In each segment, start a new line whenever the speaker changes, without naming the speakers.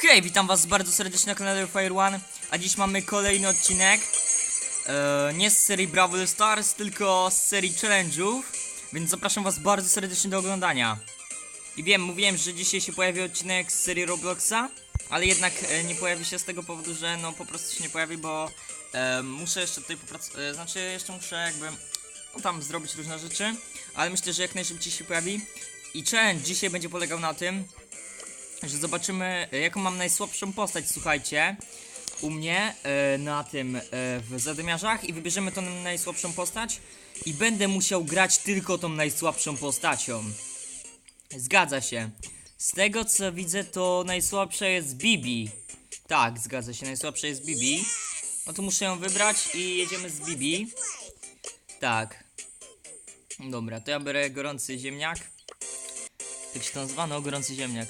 Hej, witam was bardzo serdecznie na kanale Fire One, a dziś mamy kolejny odcinek. E, Nie z serii Brawl Stars, tylko z serii challenge'ów. Więc zapraszam was bardzo serdecznie do oglądania. I wiem, mówiłem, że dzisiaj się pojawi odcinek z serii Robloxa Ale jednak e, nie pojawi się z tego powodu, że no po prostu się nie pojawi, bo e, Muszę jeszcze tutaj popracować, e, znaczy jeszcze muszę jakby no, tam zrobić różne rzeczy Ale myślę, że jak najszybciej się pojawi. I challenge dzisiaj będzie polegał na tym że zobaczymy, jaką mam najsłabszą postać, słuchajcie. U mnie e, na tym e, w zadymiarzach i wybierzemy tą najsłabszą postać i będę musiał grać tylko tą najsłabszą postacią. Zgadza się. Z tego co widzę, to najsłabsza jest Bibi. Tak, zgadza się, najsłabsza jest Bibi. No to muszę ją wybrać i jedziemy z Bibi. Tak. Dobra, to ja biorę gorący ziemniak. Jak się to nazywa? No, gorący ziemniak.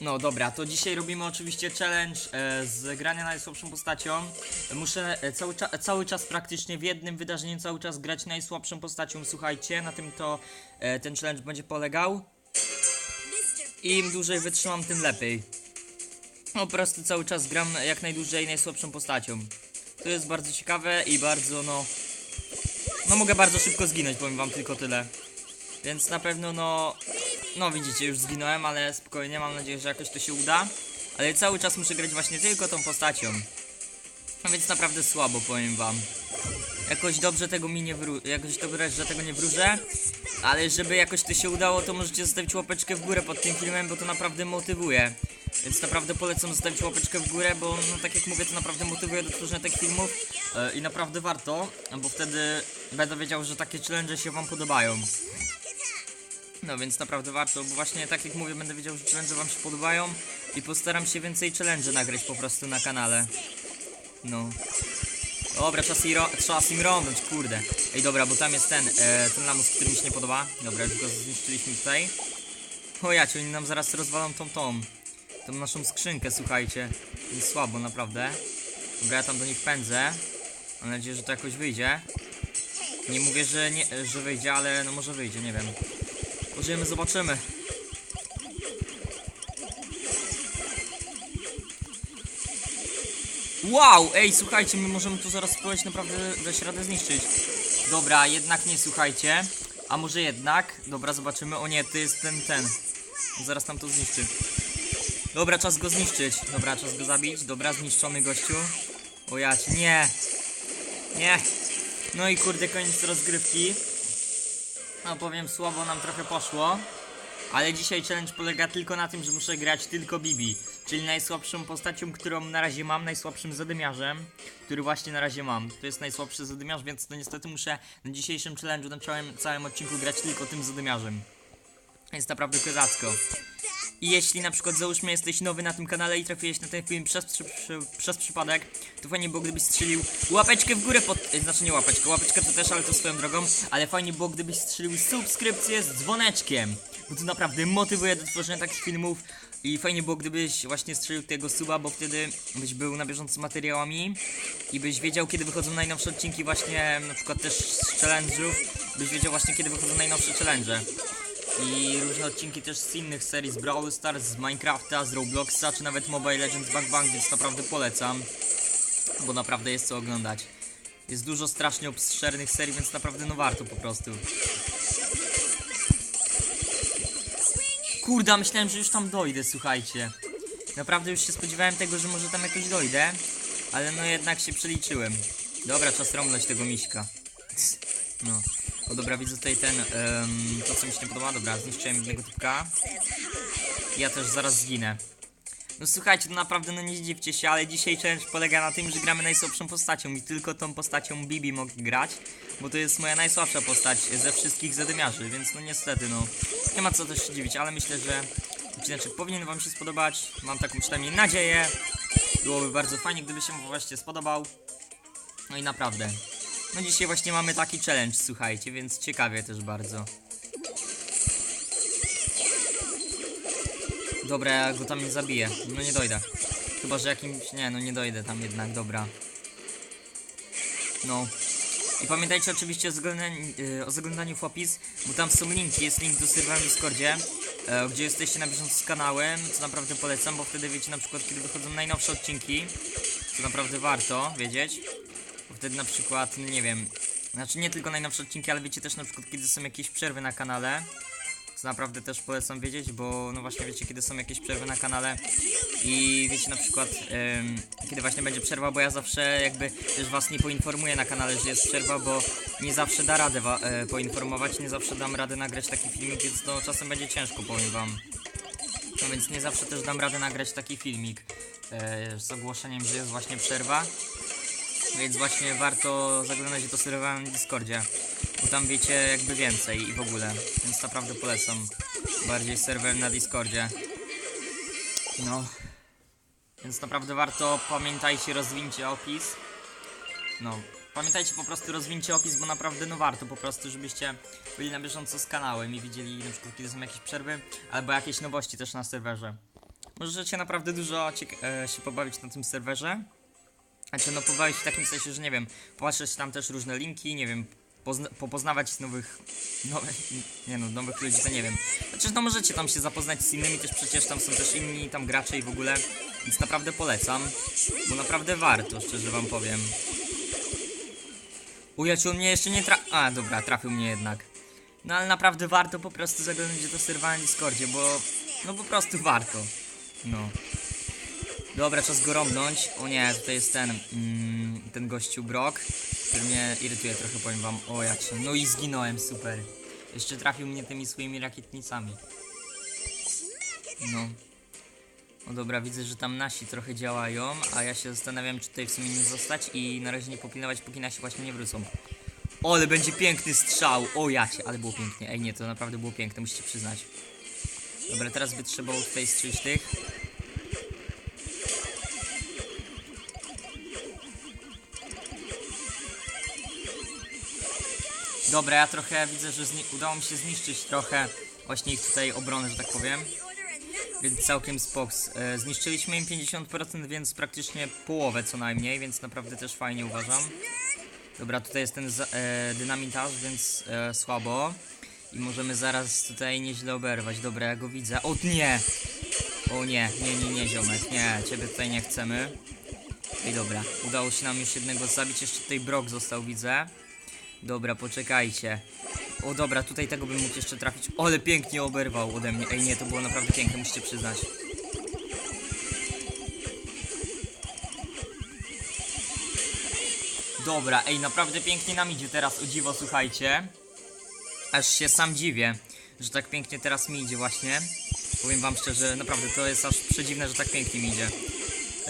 No dobra, to dzisiaj robimy oczywiście challenge e, z grania najsłabszą postacią. Muszę e, cały, cza cały czas praktycznie w jednym wydarzeniu cały czas grać najsłabszą postacią, słuchajcie, na tym to e, ten challenge będzie polegał. Im dłużej wytrzymam, tym lepiej. Po prostu cały czas gram jak najdłużej najsłabszą postacią. To jest bardzo ciekawe i bardzo no... No mogę bardzo szybko zginąć, powiem wam tylko tyle. Więc na pewno no... No widzicie, już zginąłem, ale spokojnie, mam nadzieję, że jakoś to się uda. Ale cały czas muszę grać właśnie tylko tą postacią. No więc naprawdę słabo, powiem wam. Jakoś dobrze tego mi nie wró... Jakoś dobrze, że tego nie wróżę. Ale żeby jakoś to się udało, to możecie zostawić łapeczkę w górę pod tym filmem, bo to naprawdę motywuje. Więc naprawdę polecam zostawić łapeczkę w górę, bo no tak jak mówię, to naprawdę motywuje do tworzenia takich filmów. E, I naprawdę warto, bo wtedy będę wiedział, że takie challenge się wam podobają. No więc naprawdę warto, bo właśnie tak jak mówię, będę wiedział, że challenge wam się podobają i postaram się więcej challenge nagrać po prostu na kanale. No. Dobra, czas, i ro- czas im rąbnąć, kurde. Ej, dobra, bo tam jest ten, e, ten lamus, który mi się nie podoba. Dobra, już go zniszczyliśmy tutaj. O ja, oni nam zaraz rozwalą tą tą, tą naszą skrzynkę, słuchajcie. Jest słabo, naprawdę. Dobra, ja tam do nich pędzę. Mam nadzieję, że to jakoś wyjdzie. Nie mówię, że nie, że wyjdzie, ale no może wyjdzie, nie wiem. Możemy, zobaczymy. Wow, ej, słuchajcie, my możemy tu zaraz spróbować naprawdę dać radę zniszczyć. Dobra, jednak nie, słuchajcie. A może jednak? Dobra, zobaczymy. O nie, to jest ten, ten. Zaraz nam to zniszczy. Dobra, czas go zniszczyć. Dobra, czas go zabić. Dobra, zniszczony gościu. O jać, nie. Nie. No i kurde, koniec rozgrywki. No powiem, słabo nam trochę poszło. Ale dzisiaj challenge polega tylko na tym, że muszę grać tylko Bibi. Czyli najsłabszą postacią, którą na razie mam, najsłabszym zadymiarzem, który właśnie na razie mam. To jest najsłabszy zadymiarz, więc to niestety muszę na dzisiejszym challenge'u, na całym, całym odcinku grać tylko tym zadymiarzem. Jest naprawdę kozacko. I jeśli na przykład załóżmy jesteś nowy na tym kanale i trafiłeś na ten film przez, przy, przy, przez przypadek, to fajnie było gdybyś strzelił łapeczkę w górę pod... e, Znaczy nie łapeczkę, łapeczkę to też, ale to swoją drogą, ale fajnie było gdybyś strzelił subskrypcję z dzwoneczkiem, bo to naprawdę motywuje do tworzenia takich filmów i fajnie było gdybyś właśnie strzelił tego suba, bo wtedy byś był na bieżąco z materiałami i byś wiedział kiedy wychodzą najnowsze odcinki właśnie na przykład też z challenge'ów, byś wiedział właśnie kiedy wychodzą najnowsze challenge. I różne odcinki też z innych serii, z Brawl Stars, z Minecrafta, z Robloxa, czy nawet Mobile Legends Bang Bang, więc naprawdę polecam. Bo naprawdę jest co oglądać. Jest dużo strasznie obszernych serii, więc naprawdę no warto po prostu. Kurde, myślałem, że już tam dojdę, słuchajcie. Naprawdę już się spodziewałem tego, że może tam jakoś dojdę. Ale no jednak się przeliczyłem. Dobra, czas rąbnąć tego miśka. No. O dobra, widzę tutaj ten, em, to co mi się nie podoba, dobra, zniszczyłem jednego typka. Ja też zaraz zginę. No słuchajcie, to naprawdę no nie zdziwcie się, ale dzisiaj challenge polega na tym, że gramy najsłabszą postacią i tylko tą postacią Bibi mogę grać, bo to jest moja najsłabsza postać ze wszystkich zadymiarzy, więc no niestety no, nie ma co też się dziwić, ale myślę, że odcineczek powinien wam się spodobać, mam taką przynajmniej nadzieję. Byłoby bardzo fajnie, gdyby się wam właśnie spodobał. No i naprawdę. No dzisiaj właśnie mamy taki challenge, słuchajcie, więc ciekawie też bardzo. Dobra, ja go tam nie zabiję. No nie dojdę. Chyba, że jakimś... Nie, no nie dojdę tam jednak, dobra. No. I pamiętajcie oczywiście o zaglądaniu, yy, o zaglądaniu w opis, bo tam są linki, jest link do serwera w Discordzie. e, gdzie jesteście na bieżąco z kanałem, co naprawdę polecam, bo wtedy wiecie na przykład, kiedy wychodzą najnowsze odcinki, co naprawdę warto wiedzieć, wtedy na przykład, no nie wiem, znaczy nie tylko najnowsze odcinki, ale wiecie też na przykład, kiedy są jakieś przerwy na kanale, co naprawdę też polecam wiedzieć, bo no właśnie wiecie, kiedy są jakieś przerwy na kanale i wiecie na przykład, em, kiedy właśnie będzie przerwa, bo ja zawsze jakby też was nie poinformuję na kanale, że jest przerwa, bo nie zawsze da radę e, poinformować, nie zawsze dam radę nagrać taki filmik, więc to czasem będzie ciężko, powiem wam. No więc nie zawsze też dam radę nagrać taki filmik e, z ogłoszeniem, że jest właśnie przerwa. Więc właśnie warto zaglądać do serwera na Discordzie, bo tam wiecie jakby więcej i w ogóle, więc naprawdę polecam bardziej serwer na Discordzie. No, więc naprawdę warto, pamiętajcie, rozwincie opis. No, pamiętajcie po prostu, rozwincie opis, bo naprawdę no warto po prostu, żebyście byli na bieżąco z kanałem i widzieli na przykład kiedy są jakieś przerwy, albo jakieś nowości też na serwerze. Możecie naprawdę dużo e, się pobawić na tym serwerze. Znaczy, no pobawić w takim sensie, że nie wiem, popatrzeć tam też różne linki, nie wiem, pozna- popoznawać nowych, nowych, nie no, nowych ludzi, to nie wiem. Chociaż no możecie tam się zapoznać z innymi, też przecież tam są też inni tam gracze i w ogóle, więc naprawdę polecam, bo naprawdę warto, szczerze wam powiem. Ujacił mnie jeszcze nie tra... A, dobra, trafił mnie jednak. No ale naprawdę warto po prostu zaglądać do serwera na Discordzie, bo no po prostu warto. No. Dobra, czas go rąbnąć. O nie, tutaj jest ten, mm, ten gościu Brock, który mnie irytuje trochę, powiem wam. O ja cię, no i zginąłem, super. Jeszcze trafił mnie tymi swoimi rakietnicami. No. No dobra, widzę, że tam nasi trochę działają, a ja się zastanawiam, czy tutaj w sumie nie zostać i na razie nie popilnować, póki nasi właśnie nie wrócą. O, ale będzie piękny strzał! O jacie, ale było pięknie. Ej, nie, to naprawdę było piękne, musicie przyznać. Dobra, teraz by trzeba było tutaj strzelić tych. Dobra, ja trochę widzę, że udało mi się zniszczyć trochę właśnie ich tutaj obronę, że tak powiem. Więc całkiem spoks. E, zniszczyliśmy im 50%, więc praktycznie połowę co najmniej, więc naprawdę też fajnie uważam. Dobra, tutaj jest ten e, dynamitarz, więc e, słabo. I możemy zaraz tutaj nieźle oberwać. Dobra, ja go widzę. O nie! O nie, nie, nie, nie, ziomek, nie, ciebie tutaj nie chcemy. I dobra, udało się nam już jednego zabić, jeszcze tutaj Brock został, widzę. Dobra, poczekajcie. O dobra, tutaj tego bym mógł jeszcze trafić. O, ale pięknie oberwał ode mnie. Ej, nie, to było naprawdę piękne, musicie przyznać. Dobra, ej, naprawdę pięknie nam idzie teraz, o dziwo, słuchajcie. Aż się sam dziwię, że tak pięknie teraz mi idzie właśnie. Powiem wam szczerze, naprawdę to jest aż przedziwne, że tak pięknie mi idzie.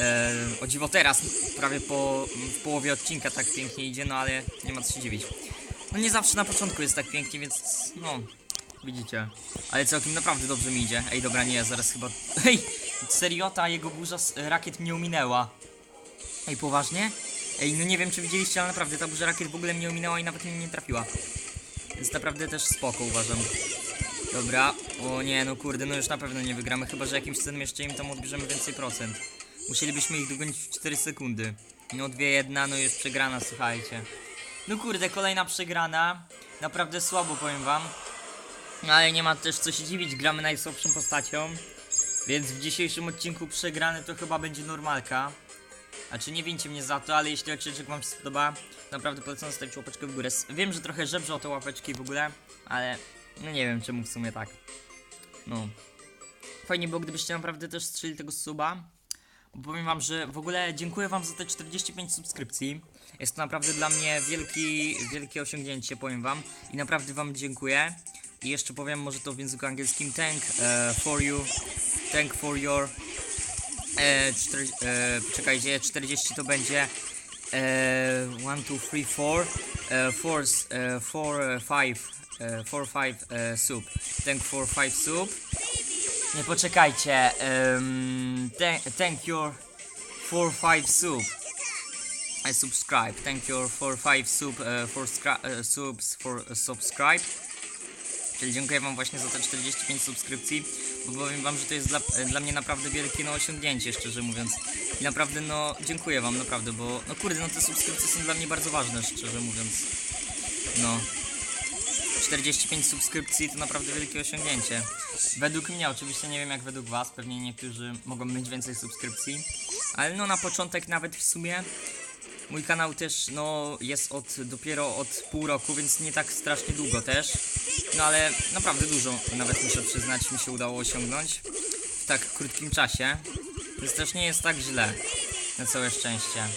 E, o dziwo teraz, prawie po w połowie odcinka tak pięknie idzie, no ale nie ma co się dziwić. No nie zawsze na początku jest tak pięknie, więc no, widzicie. Ale całkiem naprawdę dobrze mi idzie. Ej, dobra, nie, zaraz chyba... Ej, serio, ta jego burza z rakiet mnie ominęła. Ej, poważnie? Ej, no nie wiem czy widzieliście, ale naprawdę ta burza rakiet w ogóle mnie ominęła i nawet mnie nie trafiła. Więc naprawdę też spoko uważam. Dobra, o nie, no kurde, no już na pewno nie wygramy, chyba że jakimś cudem jeszcze im tam odbierzemy więcej procent. Musielibyśmy ich dogonić w 4 sekundy. No dwie jedna, no już przegrana, słuchajcie. No kurde, kolejna przegrana. Naprawdę słabo powiem wam. No ale nie ma też co się dziwić, gramy najsłabszą postacią. Więc w dzisiejszym odcinku przegrany to chyba będzie normalka. Znaczy nie wincie mnie za to, ale jeśli odcinek wam się spodoba, naprawdę polecam zostawić łapeczkę w górę. Wiem, że trochę żebrzą te łapeczki w ogóle, ale no nie wiem czemu w sumie tak. No. Fajnie było, gdybyście naprawdę też strzeli tego suba. Powiem wam, że w ogóle dziękuję wam za te 45 subskrypcji. Jest to naprawdę dla mnie wielki, wielkie osiągnięcie, powiem wam. I naprawdę wam dziękuję. I jeszcze powiem może to w języku angielskim. Thank e, for you. Thank for your e, cztery, e, czekajcie, 40 to będzie e, 1, 2, 3, 4 e, 4, 4, 5 4, 5 e, sub thank for 5 sub nie poczekajcie um, thank, your 4, 5 sub I subscribe thank your 4, 5 sub e, for scra- e, subs for e, subscribe Czyli dziękuję wam właśnie za te 45 subskrypcji, bo powiem wam, że to jest dla, dla mnie naprawdę wielkie no osiągnięcie, szczerze mówiąc. I naprawdę no dziękuję wam, naprawdę, bo no kurde, no te subskrypcje są dla mnie bardzo ważne, szczerze mówiąc. No. 45 subskrypcji to naprawdę wielkie osiągnięcie. Według mnie, oczywiście nie wiem jak według was, pewnie niektórzy mogą mieć więcej subskrypcji, ale no na początek nawet w sumie mój kanał też no jest od dopiero od pół roku, więc nie tak strasznie długo też. No ale naprawdę dużo, nawet muszę przyznać, mi się udało osiągnąć w tak krótkim czasie. Więc też nie jest tak źle. Na całe szczęście.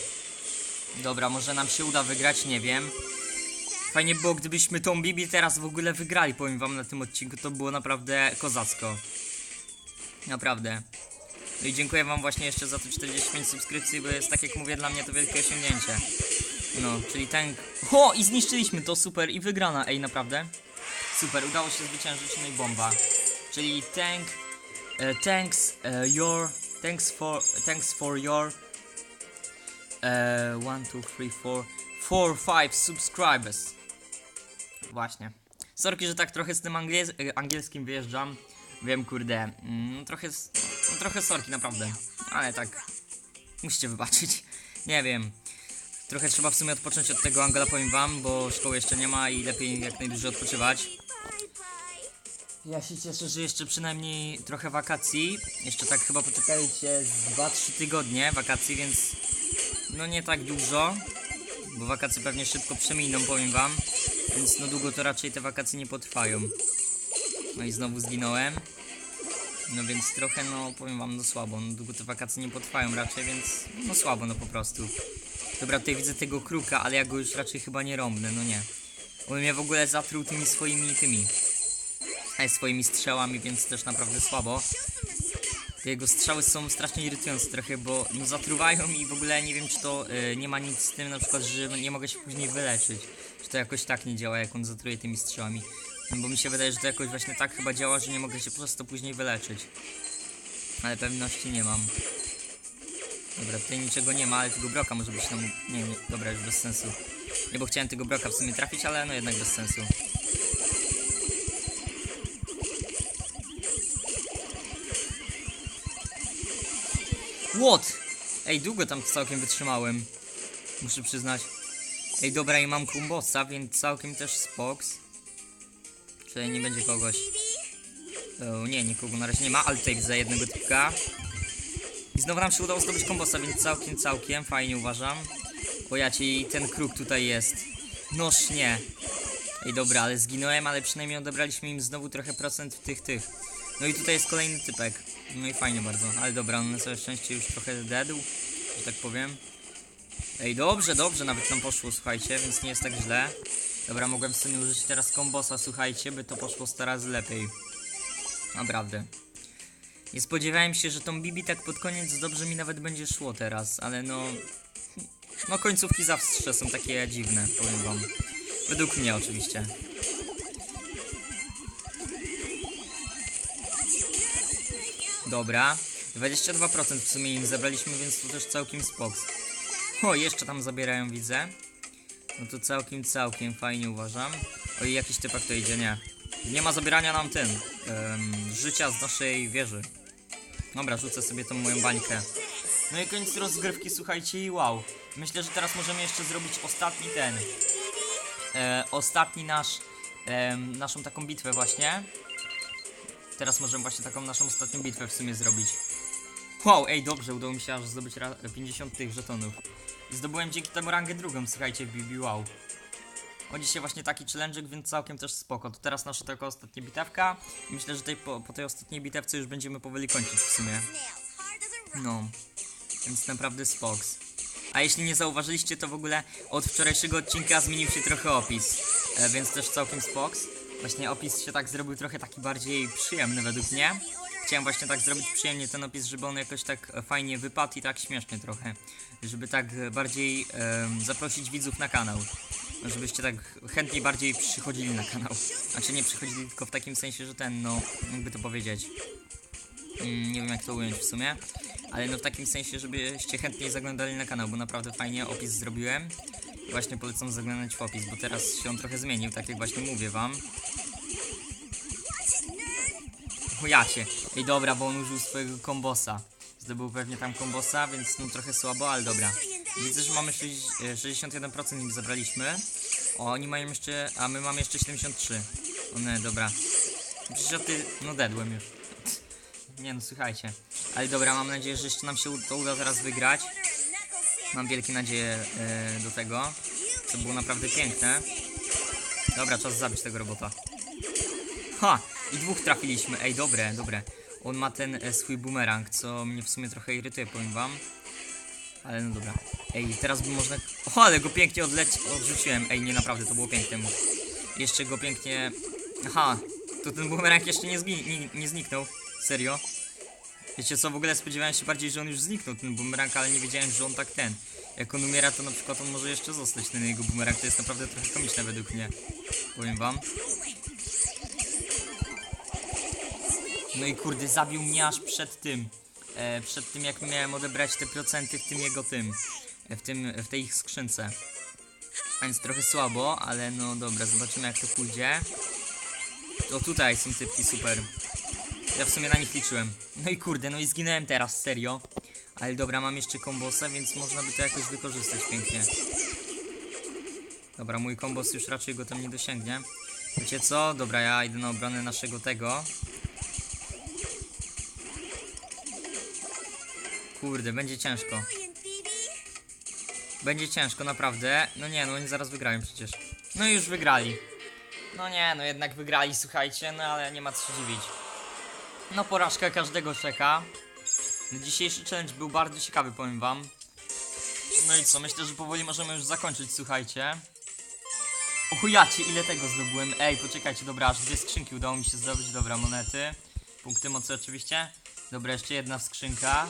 Dobra, może nam się uda wygrać, nie wiem. Fajnie było, gdybyśmy tą Bibi teraz w ogóle wygrali, powiem wam na tym odcinku, to było naprawdę kozacko. Naprawdę. No i dziękuję wam właśnie jeszcze za te 45 subskrypcji, bo jest tak jak mówię, dla mnie to wielkie osiągnięcie. No, czyli ten... O! I zniszczyliśmy to, super, i wygrana, ej, naprawdę. Super, udało się zwyciężyć, no i bomba. Czyli tank... e, thanks e, your... Thanks for... Thanks for your... E, one, two, three, four... Four, five subscribers. Właśnie. Sorki, że tak trochę z tym angiels angielskim wyjeżdżam. Wiem, kurde, mm, trochę, no, trochę sorki, naprawdę. Ale tak, musicie wybaczyć. Nie wiem. Trochę trzeba w sumie odpocząć od tego Angela, powiem wam, bo szkoły jeszcze nie ma i lepiej jak najdłużej odpoczywać. Ja się cieszę, że jeszcze przynajmniej trochę wakacji. Jeszcze tak chyba poczekajcie z 2-3 tygodnie wakacji, więc no nie tak dużo. Bo wakacje pewnie szybko przeminą, powiem wam. Więc no długo to raczej te wakacje nie potrwają. No i znowu zginąłem. No więc trochę, no powiem wam, no słabo. No długo te wakacje nie potrwają raczej, więc no słabo, no po prostu. Dobra, tutaj widzę tego kruka, ale ja go już raczej chyba nie rąbnę, no nie. On mnie w ogóle zatruł tymi swoimi tymi. E, swoimi strzałami, więc też naprawdę słabo. Te jego strzały są strasznie irytujące trochę, bo no, zatruwają i w ogóle nie wiem, czy to y, nie ma nic z tym, na przykład, że nie mogę się później wyleczyć. Czy to jakoś tak nie działa, jak on zatruje tymi strzałami. Bo mi się wydaje, że to jakoś właśnie tak chyba działa, że nie mogę się przez to później wyleczyć. Ale pewności nie mam. Dobra, tutaj niczego nie ma, ale tego broka może być nam... Nie, nie, dobra, już bez sensu. Nie, bo chciałem tego broka w sumie trafić, ale no jednak bez sensu. What? Ej, długo tam całkiem wytrzymałem. Muszę przyznać. Ej, dobra, i mam kombosa, więc całkiem też spoks. Czyli nie będzie kogoś. O, nie, nikogo na razie nie ma, ale tutaj za jednego typka. I znowu nam się udało zdobyć kombosa, więc całkiem, całkiem fajnie uważam. Bo ja ci ten kruk tutaj jest. Noż nie. Ej, dobra, ale zginąłem, ale przynajmniej odebraliśmy im znowu trochę procent tych, tych. No i tutaj jest kolejny typek. No i fajnie bardzo, ale dobra, on na całe szczęście już trochę dedł, że tak powiem. Ej, dobrze, dobrze, nawet nam poszło, słuchajcie, więc nie jest tak źle. Dobra, mogłem sobie użyć teraz kombosa, słuchajcie, by to poszło 100 razy lepiej. Naprawdę. Nie spodziewałem się, że tą Bibi tak pod koniec dobrze mi nawet będzie szło teraz, ale no... No końcówki zawsze są takie dziwne, powiem wam. Według mnie oczywiście. Dobra. 22% w sumie im zabraliśmy, więc to też całkiem spok. O, jeszcze tam zabierają, widzę. No to całkiem, całkiem fajnie uważam. Oj, jakiś typak to idzie, nie. Nie ma zabierania nam tym, em, życia z naszej wieży. Dobra, rzucę sobie tą moją bańkę. No i koniec rozgrywki, słuchajcie, i wow. Myślę, że teraz możemy jeszcze zrobić ostatni ten. E, ostatni nasz, em, naszą taką bitwę właśnie. Teraz możemy właśnie taką naszą ostatnią bitwę w sumie zrobić. Wow, ej, dobrze, udało mi się aż zdobyć ra- 50 tych żetonów. Zdobyłem dzięki temu rangę drugą, słuchajcie, BB, wow. O dzisiaj właśnie taki challenge'ik, więc całkiem też spoko. To teraz nasza taka ostatnia bitewka. I myślę, że tej, po, po tej ostatniej bitewce już będziemy powoli kończyć w sumie. No, więc naprawdę spoks. A jeśli nie zauważyliście, to w ogóle od wczorajszego odcinka zmienił się trochę opis, e, więc też całkiem spoks. Właśnie opis się tak zrobił trochę taki bardziej przyjemny według mnie. Chciałem właśnie tak zrobić przyjemnie ten opis, żeby on jakoś tak fajnie wypadł i tak śmiesznie trochę. Żeby tak bardziej em, zaprosić widzów na kanał. Żebyście tak chętniej bardziej przychodzili na kanał. Znaczy nie przychodzili tylko w takim sensie, że ten, no, jakby to powiedzieć. Mm, nie wiem jak to ująć w sumie, ale no w takim sensie, żebyście chętniej zaglądali na kanał, bo naprawdę fajnie opis zrobiłem. Właśnie polecam zaglądać w opis, bo teraz się on trochę zmienił, tak jak właśnie mówię wam. Chujacie. Ej dobra, bo on użył swojego kombosa. Zdobył pewnie tam kombosa, więc no trochę słabo, ale dobra. Widzę, że mamy sześć- e, 61% im zabraliśmy. O, oni mają jeszcze, a my mamy jeszcze 73. O nie, dobra. Przecież ty, no dedłem już. Nie no, słuchajcie. Ale dobra, mam nadzieję, że jeszcze nam się to uda teraz wygrać. Mam wielkie nadzieje e, do tego. To było naprawdę piękne. Dobra, czas zabić tego robota. Ha! I dwóch trafiliśmy. Ej, dobre, dobre. On ma ten e, swój bumerang, co mnie w sumie trochę irytuje, powiem wam. Ale no dobra. Ej, teraz by można... O, ale go pięknie odleci... odrzuciłem. Ej, nie, naprawdę, to było piękne. Jeszcze go pięknie... Aha, to ten bumerang jeszcze nie, zgi... nie, nie zniknął. Serio. Wiecie co, w ogóle spodziewałem się bardziej, że on już zniknął, ten bumerang, ale nie wiedziałem, że on tak ten. Jak on umiera, to na przykład on może jeszcze zostać, ten jego bumerang. To jest naprawdę trochę komiczne według mnie. Powiem wam. No i kurde, zabił mnie aż przed tym. E, przed tym, jak miałem odebrać te procenty w tym jego tym. E, w tym, w tej ich skrzynce. A Więc trochę słabo, ale no dobra, zobaczymy jak to pójdzie. O tutaj są typki, super. Ja w sumie na nich liczyłem. No i kurde, no i zginąłem teraz, serio. Ale dobra, mam jeszcze kombosa, więc można by to jakoś wykorzystać pięknie. Dobra, mój kombos już raczej go tam nie dosięgnie. Wiecie co? Dobra, ja idę na obronę naszego tego. Kurde, będzie ciężko. Będzie ciężko, naprawdę. No nie, no oni zaraz wygrają przecież. No i już wygrali. No nie, no jednak wygrali, słuchajcie, no ale nie ma co się dziwić. No porażka każdego czeka. Dzisiejszy challenge był bardzo ciekawy, powiem wam. No i co, myślę, że powoli możemy już zakończyć, słuchajcie. O chujacie, ile tego zdobyłem? Ej, poczekajcie, dobra, aż dwie skrzynki udało mi się zdobyć, dobra, monety. Punkty mocy oczywiście. Dobra, jeszcze jedna skrzynka.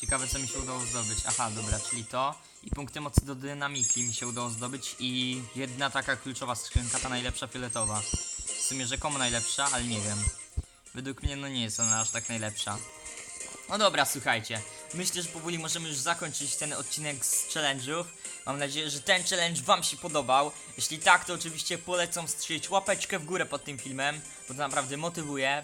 Ciekawe, co mi się udało zdobyć. Aha, dobra, czyli to. I punkty mocy do dynamiki mi się udało zdobyć. I jedna taka kluczowa skrzynka, ta najlepsza fioletowa. W sumie rzekomo najlepsza, ale nie wiem. Według mnie no nie jest ona aż tak najlepsza. No dobra, słuchajcie. Myślę, że powoli możemy już zakończyć ten odcinek z challenge'ów. Mam nadzieję, że ten challenge wam się podobał. Jeśli tak, to oczywiście polecam strzelić łapeczkę w górę pod tym filmem, bo to naprawdę motywuje.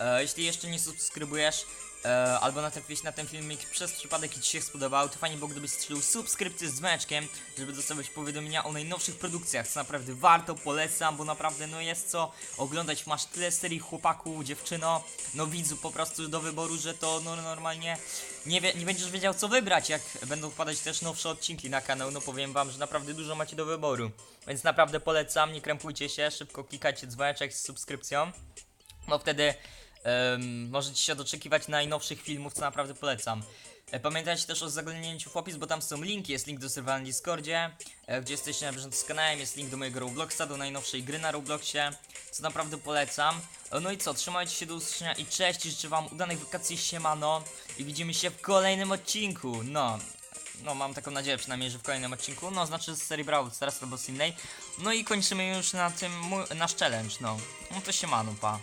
E, jeśli jeszcze nie subskrybujesz, e, albo natrafiłeś na ten filmik przez przypadek i ci się spodobał, to fajnie było, gdybyś strzelił subskrypcję z dzwoneczkiem, żeby dostawać powiadomienia o najnowszych produkcjach, co naprawdę warto, polecam, bo naprawdę no jest co oglądać, masz tyle serii chłopaku, dziewczyno, no widzu po prostu do wyboru, że to no, normalnie nie, wie, nie będziesz wiedział co wybrać, jak będą wpadać też nowsze odcinki na kanał, no powiem wam, że naprawdę dużo macie do wyboru, więc naprawdę polecam, nie krępujcie się, szybko klikajcie dzwoneczek z subskrypcją, no wtedy em, możecie się doczekiwać najnowszych filmów, co naprawdę polecam. E, Pamiętajcie też o zaglądnięciu w opis, bo tam są linki, jest link do serwera na Discordzie, e, gdzie jesteście na bieżąco z kanałem, jest link do mojego Robloxa, do najnowszej gry na Robloxie, co naprawdę polecam. E, No i co, trzymajcie się do usłyszenia i cześć, życzę wam udanej wakacji, siemano i widzimy się w kolejnym odcinku, no. No, mam taką nadzieję przynajmniej, że w kolejnym odcinku, no, znaczy z serii Brawl Stars albo z innej. No i kończymy już na tym nasz challenge, no. No to siemano, pa.